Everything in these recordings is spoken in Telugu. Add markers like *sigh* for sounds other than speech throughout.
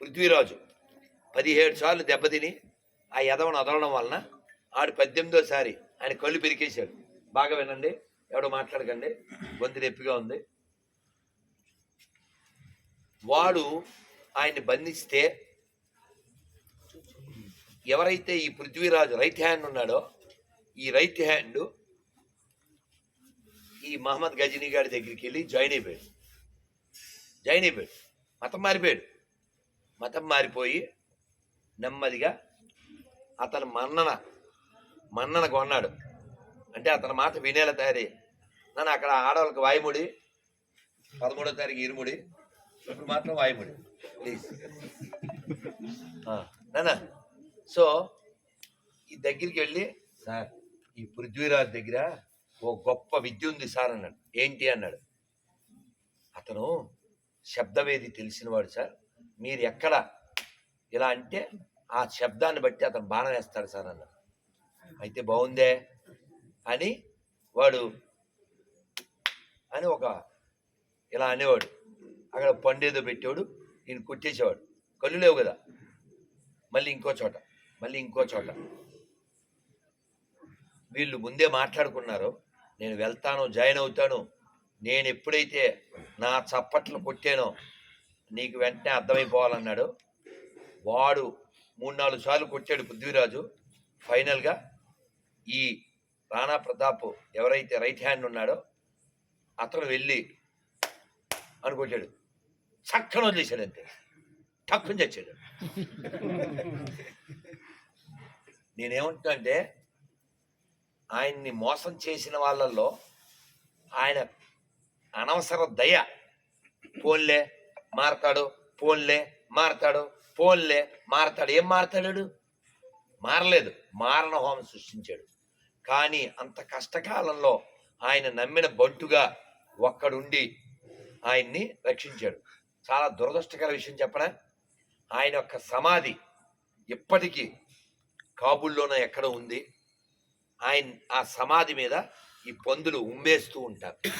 పృథ్వీరాజు పదిహేడు సార్లు దెబ్బతిని ఆ యదవను వదలడం వలన ఆడు పద్దెనిమిదోసారి ఆయన కళ్ళు పెరికేశాడు. బాగా వినండి ఎవడో మాట్లాడకండి గొంతు నొప్పిగా ఉంది. వాడు ఆయన్ని బంధిస్తే ఎవరైతే ఈ పృథ్వీరాజు రైట్ హ్యాండ్ ఉన్నాడో ఈ రైట్ హ్యాండ్ ఈ మహమ్మద్ గజనీ గారి దగ్గరికి వెళ్ళి జాయిన్ అయిపోయాడు. జాయిన్ అయిపోయాడు. మతం మారిపోయాడు. మతం మారిపోయి నెమ్మదిగా అతను మన్నన మన్నన కొన్నాడు. అంటే అతని మాట వినేలా తయారీ నన్ను అక్కడ ఆడవాళ్ళకి వాయుముడి పదమూడో తారీఖు ఇరుముడి ఇప్పుడు మాత్రం వాయుముడి. ప్లీజ్ నానా సో ఈ దగ్గరికి వెళ్ళి సార్ ఈ పృథ్వీరాజ్ దగ్గర ఓ గొప్ప విద్య ఉంది సార్ అన్నాడు. ఏంటి? అన్నాడు. అతను శబ్దవేది తెలిసినవాడు సార్. మీరు ఎక్కడ? ఇలా అంటే ఆ శబ్దాన్ని బట్టి అతను బాణం వేస్తాడు సార్ అన్నాడు అయితే బాగుందే? అని వాడు అని ఒక ఇలా అనేవాడు. అక్కడ పండేదో పెట్టేవాడు ఈయన కొట్టేసేవాడు. కళ్ళు లేవు కదా. మళ్ళీ ఇంకో చోట మళ్ళీ ఇంకో చోట. వీళ్ళు ముందే మాట్లాడుకున్నారు నేను వెళ్తాను జాయిన్ అవుతాను నేను ఎప్పుడైతే నా చప్పట్లు కొట్టానో నీకు వెంటనే అర్థమైపోవాలన్నాడు. వాడు మూడు నాలుగు సార్లు కొట్టాడు పృథ్వీరాజు. ఫైనల్గా ఈ రాణా ప్రతాప్ ఎవరైతే రైట్ హ్యాండ్ ఉన్నాడో అతను వెళ్ళి అనుకొచ్చాడు. చక్కన వదిలేశాడు అంతే. టక్కుని చచ్చాడు. నేనేమంటున్నా అంటే ఆయన్ని మోసం చేసిన వాళ్ళల్లో ఆయన అనవసర దయ. పోన్లే. మారతాడు? పోన్లే మారతాడు? పోన్లే మారతాడు? ఏం మారతాడు మారలేదు. మారణ హోమం సృష్టించాడు. కానీ అంత కష్టకాలంలో ఆయన నమ్మిన బంటుగా ఒక్కడుండి ఆయన్ని రక్షించాడు. చాలా దురదృష్టకర విషయం చెప్పనా? ఆయన యొక్క సమాధి ఇప్పటికీ కాబుల్లోనే ఎక్కడ ఉంది. ఆయన ఆ సమాధి మీద ఈ పందులు ఉమ్మేస్తూ ఉంటారు.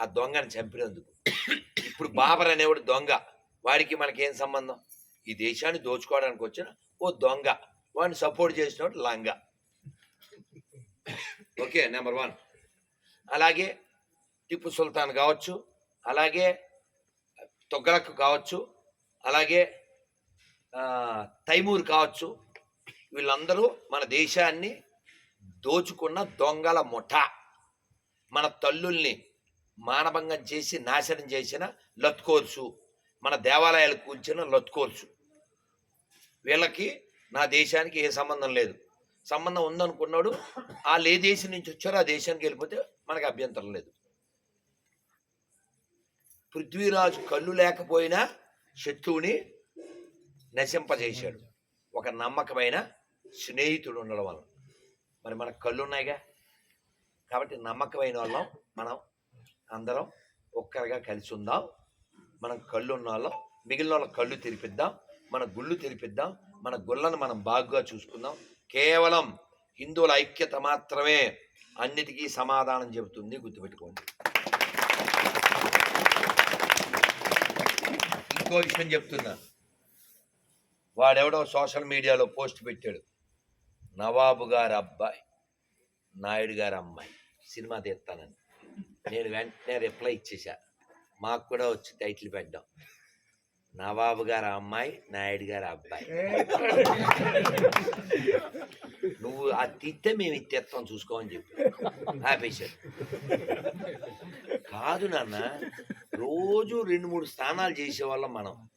ఆ దొంగని చంపినందుకు. ఇప్పుడు బాబర్ అనేవాడు దొంగ. వాడికి మనకేం సంబంధం? ఈ దేశాన్ని దోచుకోవడానికి వచ్చిన ఓ దొంగ. వాడిని సపోర్ట్ చేసినవాడు లంగ. Okay number one. అలాగే టిప్పు సుల్తాన్ కావచ్చు అలాగే తొగ్గలకు కావచ్చు అలాగే తైమూర్ కావచ్చు. వీళ్ళందరూ మన దేశాన్ని దోచుకున్న దొంగల ముఠ. మన తల్లుల్ని మానభంగం చేసి నాశనం చేసిన లత్కోర్సు. మన దేవాలయాలు కూల్చిన లత్కోర్సు. వీళ్ళకి నా దేశానికి ఏ సంబంధం లేదు. సంబంధం ఉందనుకున్నాడు వాళ్ళు ఏ దేశం నుంచి వచ్చారో ఆ దేశానికి వెళ్ళిపోతే మనకి అభ్యంతరం లేదు. పృథ్వీరాజు కళ్ళు లేకపోయినా శత్రువుని నశింపజేశాడు. ఒక నమ్మకమైన స్నేహితుడు ఉండడం వల్ల. మరి మనకు కళ్ళు ఉన్నాయిగా? కాబట్టి నమ్మకమైన వాళ్ళం మనం అందరం ఒక్కరిగా కలిసి ఉందాం. మనం కళ్ళు ఉన్న వాళ్ళం మిగిలిన వాళ్ళ కళ్ళు తెరిపిద్దాం. మన గుళ్ళు తెరిపిద్దాం. మన గుళ్ళను మనం బాగుగా చూసుకుందాం. కేవలం హిందువుల ఐక్యత మాత్రమే అన్నిటికీ సమాధానం చెబుతుంది. గుర్తుపెట్టుకోండి. ఇంకో విషయం చెప్తున్నా. వాడెవడో సోషల్ మీడియాలో పోస్ట్ పెట్టాడు. నవాబు గారి అబ్బాయి నాయుడు గారి అమ్మాయి. సినిమా తీస్తానని. నేను వెంటనే రిప్లై ఇచ్చేసా మాకు కూడా వచ్చి టైటిల్ పెట్టాం నవాబు గారి అమ్మాయి నాయుడు గారి అబ్బాయి. నువ్వు అది తీస్తే మేము ఇచ్చేస్తాం చూసుకోమని చెప్పి. ఆపేశాడు. కాదు నాన్న రోజు రెండు మూడు స్నానాలు చేసేవాళ్ళం మనం.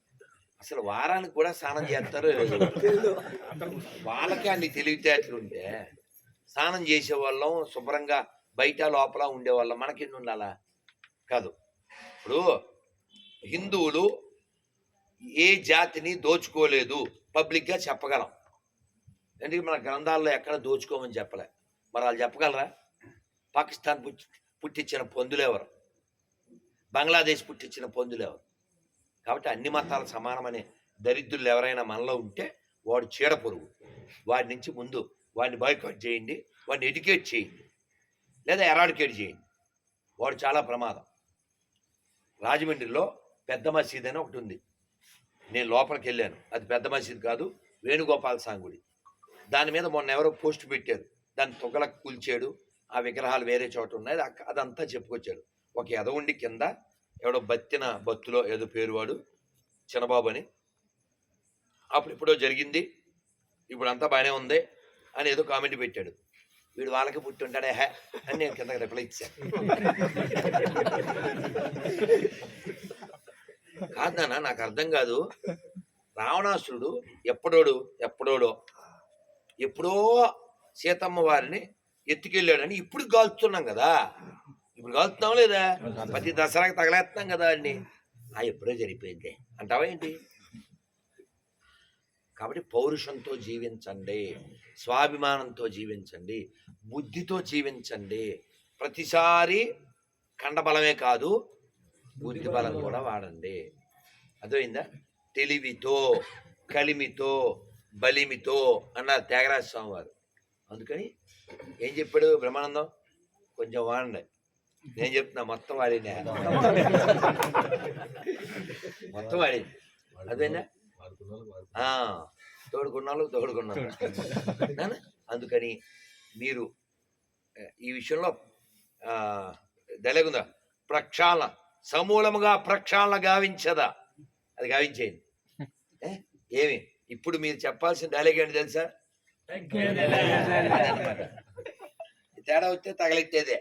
అసలు వారానికి కూడా స్నానం చేస్తారో. వాళ్ళకి అన్ని తెలివితేటలు ఉంటే స్నానం చేసేవాళ్ళం శుభ్రంగా బయట లోపల ఉండేవాళ్ళం. మనకెన్ని ఉండాలా కాదు. ఇప్పుడు హిందువులు ఏ జాతిని దోచుకోలేదు. పబ్లిక్గా చెప్పగలం. ఎందుకంటే మన గ్రంథాల్లో ఎక్కడ దోచుకోమని చెప్పలే. మరి వాళ్ళు చెప్పగలరా? పాకిస్తాన్ పుట్టి పుట్టించిన పొందులు ఎవరు? బంగ్లాదేశ్ పుట్టించిన పొందులు ఎవరు? కాబట్టి అన్ని మతాలు సమానమనే దరిద్రులు ఎవరైనా మనలో ఉంటే వాడు చీడ పొరుగు. వాడి నుంచి ముందు వాడిని బాయ్కాట్ చేయండి. వాడిని ఎడ్యుకేట్ చేయండి. లేదా ఎరాడికేట్ చేయండి. వాడు చాలా ప్రమాదం. రాజమండ్రిలో పెద్ద మసీద్ అని ఒకటి ఉంది. నేను లోపలికి వెళ్ళాను. అది పెద్ద మసీద్ కాదు వేణుగోపాల సాంగుడి. దాని మీద మొన్న ఎవరో పోస్ట్ పెట్టారు. దాన్ని తొగలకు కూల్చాడు. ఆ విగ్రహాలు వేరే చోట ఉన్నాయి. అదంతా చెప్పుకొచ్చాడు. ఒక ఎదవుండి కింద ఎవడో బత్తిన బత్తులో ఏదో పేరు వాడు చిన్నబాబు అని. అప్పుడు ఇప్పుడో జరిగింది. ఇప్పుడు అంతా బాగానే ఉంది అని ఏదో కామెంట్ పెట్టాడు. వీడు వాళ్ళకి పుట్టి ఉంటాడే హే అని నేను కింద రిప్లై ఇచ్చాను కాదు నాన్న నాకు అర్థం కాదు. రావణాసురుడు ఎప్పుడోడు ఎప్పుడోడో ఎప్పుడో సీతమ్మ వారిని ఎత్తుకెళ్ళాడని ఇప్పుడు కాల్చుతున్నాం కదా. ఇప్పుడు కాల్చుతున్నాం లేదా? ప్రతి దసరాకి తగలేస్తున్నాం కదా అండి ఆ ఎప్పుడో జరిగిపోయింది. అంటావా ఏంటి? కాబట్టి పౌరుషంతో జీవించండి స్వాభిమానంతో జీవించండి బుద్ధితో జీవించండి. ప్రతిసారి కండబలమే కాదు బుద్ధి బలం కూడా వాడండి. అర్థమైందా? తెలివితో కలిమితో బలిమితో అన్నారు త్యాగరాజ స్వామి వారు అందుకని ఏం చెప్పాడు బ్రహ్మానందం? కొంచెం వాడండి. నేను చెప్తున్నా మొత్తం వాడింది మొత్తం వాడింది అదేనా తోడుకున్నాళ్ళు తోడుకున్నారు? అందుకని మీరు ఈ విషయంలో తెలియకుందా ప్రక్షాళన సమూలముగా ప్రక్షాళన గావించదా? అది గావించేయండి? ఏమి? ఇప్పుడు మీరు చెప్పాల్సిన డైలాగ్ ఏంటి తెలుసా? తేడా వస్తే తగలెట్టేదే?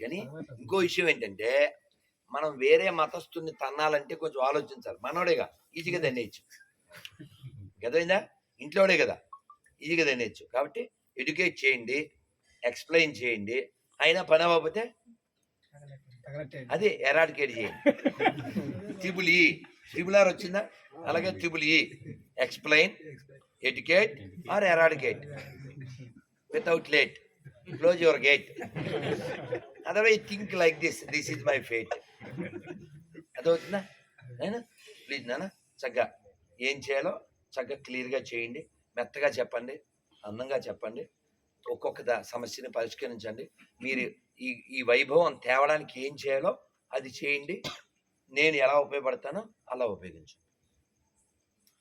కానీ ఇంకో విషయం ఏంటంటే మనం వేరే మతస్థుని తన్నాలంటే కొంచెం ఆలోచించాలి. మనోడేగా. ఈజీగా దన్నేయచ్చు గదైందా ఇంట్లోనే కదా. ఈజీగా దన్నేయచ్చు కాబట్టి ఎడ్యుకేట్ చేయండి ఎక్స్ప్లెయిన్ చేయండి. అయినా పని అవ్వకపోతే అదే ఎరాడికేట్ చేయండి. Triple E. ట్రిపుల్ ఆర్ వచ్చిందా? అలాగే triple E. Explain educate or eradicate. Without late. Close your gate. Otherwise think like this. This is my fate అదవుతుందా నేనా ప్లీజ్ నాన్న చక్కగా ఏం చేయాలో చక్కగా క్లియర్గా చేయండి మెత్తగా చెప్పండి అందంగా చెప్పండి ఒక్కొక్క సమస్యని పరిష్కరించండి. మీరు ఈ ఈ వైభవం తేవడానికి ఏం చేయాలో అది చేయండి. నేను ఎలా ఉపయోగపడతానో అలా ఉపయోగించండి.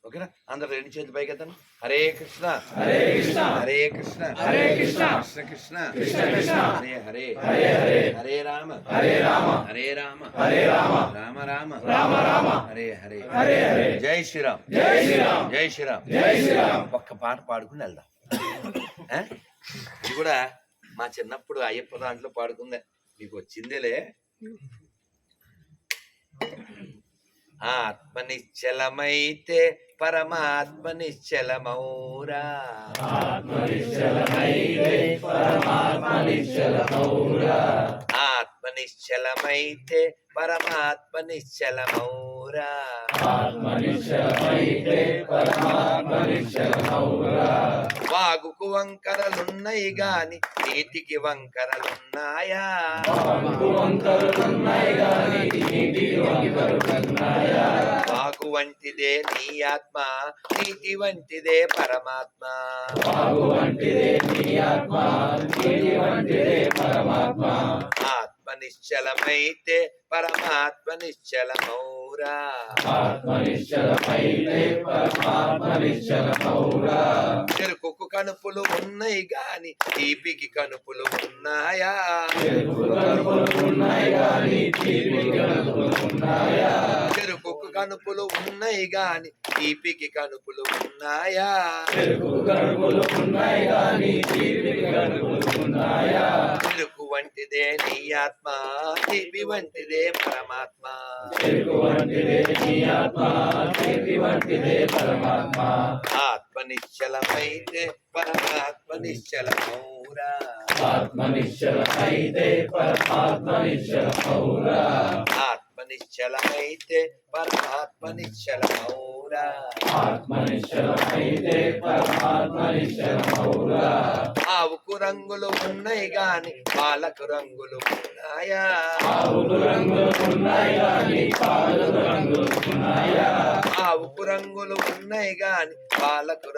ఓకేనా? అందరు రెండు చేతులు పైకెత్తాను హరే కృష్ణ. హరే కృష్ణ. హరే కృష్ణ. హరే కృష్ణ. కృష్ణ కృష్ణ. కృష్ణ కృష్ణ. హరే హరే. హరే హరే. హరే రామ. హరే రామ. హరే రామ. హరే రామ. రామ రామ. రామ రామ. హరే హరే. హరే హరే. జై శ్రీరామ్. జై శ్రీరామ్. జై శ్రీరామ్. జై శ్రీరామ్. ఒక్క పాట పాడుకుని వెళ్దాం? *coughs* ఇది కూడా మా చిన్నప్పుడు అయ్యప్ప దాంట్లో పాడుకుందే. మీకు వచ్చిందేలే. ఆత్మ నిశ్చలమైతే పరమాత్మ నిశ్చలమౌరా. ఆత్మ నిశ్చలమైతే పరమాత్మ నిశ్చలమౌరా. ఆత్మ నిశ్చలమైతే పరమాత్మ నిశ్చలమౌరా వాగుకు వంకరలున్నాయి గాని నీటికి వంకరలున్నాయా? వాగు వంటిదే నీ ఆత్మ నీటి వంటిదే పరమాత్మ. ఆత్మ నిశ్చలమైతే పరమాత్మ. చెరుకుకు కనుపులు ఉన్నాయి గాని తీపికి కనుపులు ఉన్నాయా? చెరుకుకు కనుపులు ఉన్నాయి గాని తీపికి కనుపులు ఉన్నాయా? చెరుకు వంటిదే నీ ఆత్మ తీపి వంటిదే పరమాత్మ ఆత్మ నిశ్చలమైతే పరమాత్మ నిశ్చలమౌరా ఆత్మ నిశ్చలమైతే పరమాత్మ నిశ్చలమౌరా ఆవుకు రంగులు ఉన్నాయి గాని పాలకు రంగులు ఉన్నాయా? ఆవుకు రంగులు ఉన్నాయి గాని పాలకు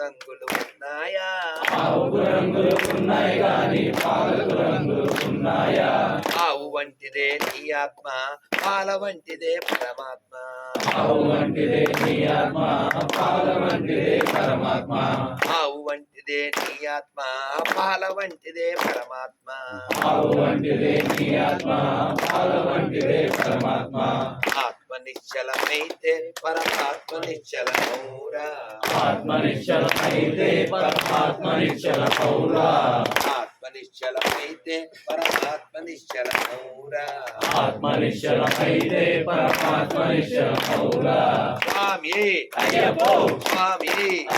రంగులు ఉన్నాయా? ఆవుకు రంగులు ఉన్నాయి గాని పాలకు రంగులు ఉన్నాయా? వంటిదే నీ ఆత్మ పాల వంటిదే పరమాత్మ. ఆవు వంటిదే నీ ఆత్మ పాల వంటిదే పరమాత్మ. ఆవు వంటిదే నీ ఆత్మ పాల వంటిదే పరమాత్మ. ఆవు వంటిదే నీ ఆత్మ పాల వంటిదే పరమాత్మ. ఆత్మ నిశ్చలమైతే పరమాత్మ నిశ్చలమౌరా. ఆత్మ నిశ్చలమైతే పరమాత్మ నిశ్చల పౌరా ఆత్మ నిశ్చలమైతే పరమాత్మ నిశ్చలమౌరా ఆత్మ నిశ్చలమైతే పరమాత్మ నిశ్చల పౌరా స్వామి. అయ్యప్పో. స్వామి.